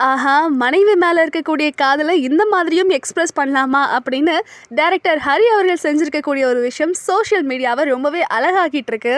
ஆஹா மனைவி மேலே இருக்கக்கூடிய காதலை இந்த மாதிரியும் எக்ஸ்பிரஸ் பண்ணலாமா அப்படின்னு டைரக்டர் ஹரி அவர்கள் செஞ்சிருக்கக்கூடிய ஒரு விஷயம் சோஷியல் மீடியாவை ரொம்பவே அழகாக்கிட்டு இருக்கு.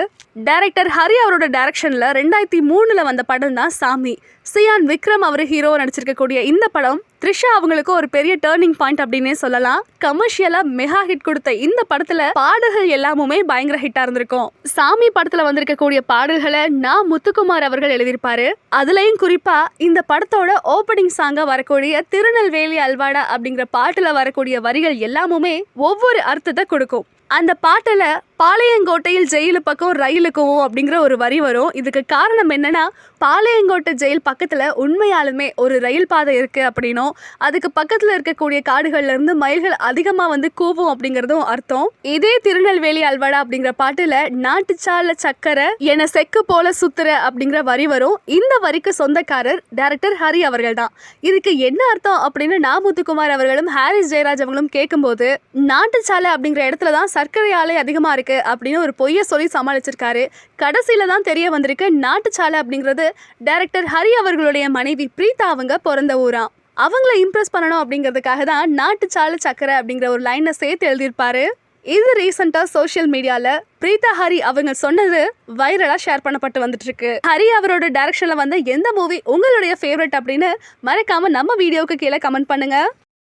டைரக்டர் ஹரி அவரோட டைரக்ஷனில் ரெண்டாயிரத்தி மூணில் வந்த படம் தான் சாமி. சியான் விக்ரம் அவர் ஹீரோ நடிச்சிருக்கக்கூடிய இந்த படம் த்ரிஷா அவங்களுக்கு ஒரு பெரிய டேர்னிங் பாயிண்ட் அப்படின்னே சொல்லலாம். கமர்ஷியலா மெகா ஹிட் கொடுத்த இந்த படத்துல பாடல்கள் எல்லாமுமே பயங்கர ஹிட்டா இருந்திருக்கும். சாமி படத்துல வந்திருக்கக்கூடிய பாடல்களை நான் முத்துக்குமார் அவர்கள் எழுதியிருப்பாரு. அதுலயும் குறிப்பா இந்த படத்தோட ஓப்பனிங் சாங்கா வரக்கூடிய திருநெல்வேலி அல்வாடா அப்படிங்கிற பாட்டுல வரக்கூடிய வரிகள் எல்லாமுமே ஒவ்வொரு அர்த்தத்தை கொடுக்கும். அந்த பாட்டில் பாளையங்கோட்டையில் ஜெயிலு பக்கம் ரயிலுக்கும் அப்படிங்கிற ஒரு வரி வரும். இதுக்கு காரணம் என்னன்னா பாளையங்கோட்டை ஜெயில் பக்கத்தில் உண்மையாலுமே ஒரு ரயில் பாதை இருக்குது அப்படின்னும். அதுக்கு பக்கத்தில் இருக்கக்கூடிய காடுகள்ல இருந்து மயில்கள் அதிகமாக வந்து கூவும் அப்படிங்கிறதும் அர்த்தம். இதே திருநெல்வேலி அல்வாடா அப்படிங்கிற பாட்டில் நாட்டுச்சால சக்கரை என செக்கு போல சுத்துற அப்படிங்கிற வரி வரும். இந்த வரிக்கு சொந்தக்காரர் டைரக்டர் ஹரி அவர்கள் தான் இதுக்கு என்ன அர்த்தம் அப்படின்னு நாமுத்துக்குமார் அவர்களும் ஹாரிஸ் ஜெயராஜ் அவங்களும் கேட்கும்போது நாட்டுச்சாலை அப்படிங்கிற இடத்துல தான் சர்க்கரை ஆலை அதிகமாக இருக்கு அப்படின்னு ஒரு பொய்யை சொல்லி சமாளிச்சிருக்காரு. கடைசியில தான் தெரிய வந்திருக்கு நாட்டுச்சாலை அப்படிங்கிறது டைரக்டர் ஹரி அவர்களுடைய மனைவி பிரீதா அவங்க பிறந்த ஊராம் அவங்கள இம்ப்ரெஸ் பண்ணணும் அப்படிங்கிறதுக்காக தான் நாட்டுச்சாலை சக்கரை அப்படிங்கிற ஒரு லைனை சேர்த்து எழுதியிருப்பாரு. இது ரீசெண்டாக சோஷியல் மீடியாவில் பிரீதா ஹரி அவங்க சொன்னது வைரலாக ஷேர் பண்ணப்பட்டு வந்துட்டு இருக்கு ஹரி அவரோட டைரக்ஷனில் வந்த எந்த மூவி உங்களுடைய ஃபேவரட் அப்படின்னு மறக்காமல் நம்ம வீடியோவுக்கு கீழே கமெண்ட் பண்ணுங்க.